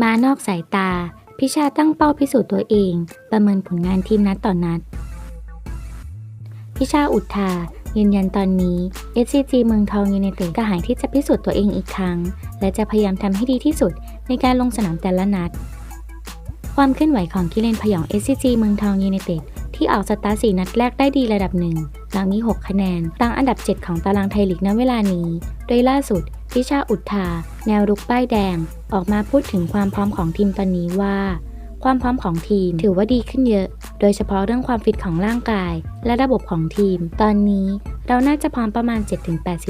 มานอกสายตา พิชาตั้งเป้าพิสูจน์ตัวเอง ประเมินผลงานทีมนัดต่อนนัด พิชาอุทายืนยันตอนนี้ SCG เมืองทองยูไนเต็ดกระหายที่จะพิสูจน์ตัวเองอีกครั้ง และจะพยายามทำให้ดีที่สุดในการลงสนามแต่ละนัด ความเคลื่อนไหวของกิเลนพยอง SCG เมืองทองยูไนเต็ดที่ออกสตาร์สีนัดแรกได้ดีระดับหนึ่ง หลังมี 6 คะแนนตั้งอันดับ 7 ของตารางไทยลีกณเวลานี้ โดยล่าสุดพิชาอุทธา แนวรุกป้ายแดง ออกมาพูดถึงความพร้อมของทีมตอนนี้ว่า ความพร้อมของทีมถือว่าดีขึ้นเยอะ โดยเฉพาะเรื่องความฟิตของร่างกาย และระบบของทีม ตอนนี้เราน่าจะพร้อมประมาณ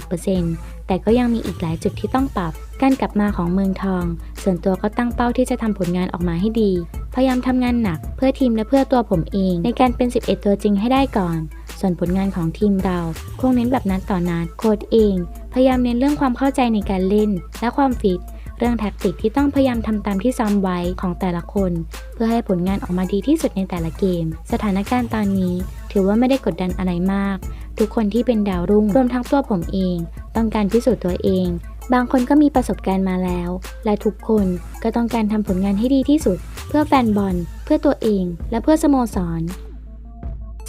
7-80%แต่ก็ยังมีอีกหลายจุดที่ต้องปรับ การกลับมาของเมืองทอง ส่วนตัวก็ตั้งเป้าที่จะทำผลงานออกมาให้ดี พยายามทำงานหนัก เพื่อทีมและเพื่อตัวผมเอง ในการเป็น 11 ตัวจริงให้ได้ก่อน ส่วนผลงานของทีมเรา คงเน้นแบบนัดต่อนัดโค้ดเอง พยายามเน้นเรื่องความเข้าใจในการเล่น และความฟิต เรื่องแท็กติกที่ต้องพยายามทำตามที่ซ้อมไว้ของแต่ละคน เพื่อให้ผลงานออกมาดีที่สุดในแต่ละเกม สถานการณ์ตอนนี้ ถือว่าไม่ได้กดดันอะไรมาก ทุกคนที่เป็นดาวรุ่งรวมทั้งตัวผมเอง ต้องการพิสูจน์ตัวเองบางคนก็มีประสบการณ์มาแล้ว และทุกคนก็ต้องการทำผลงานให้ดีที่สุด เพื่อแฟนบอล เพื่อตัวเอง และเพื่อสโมสร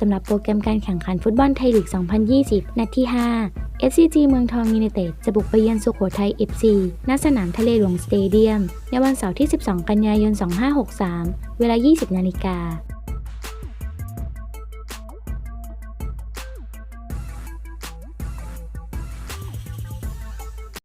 สำหรับโปรแกรมการแข่งขันฟุตบอลไทยลีก 2020 นัดที่ 5 SCG เมืองทองยูเนเต็ดจะบุกไปเยือนสุโขทัย FC ณ สนามทะเลหลวงสเตเดียม ในวันเสาร์ที่ 12 กันยายน 2563 เวลา 20 นาฬิกา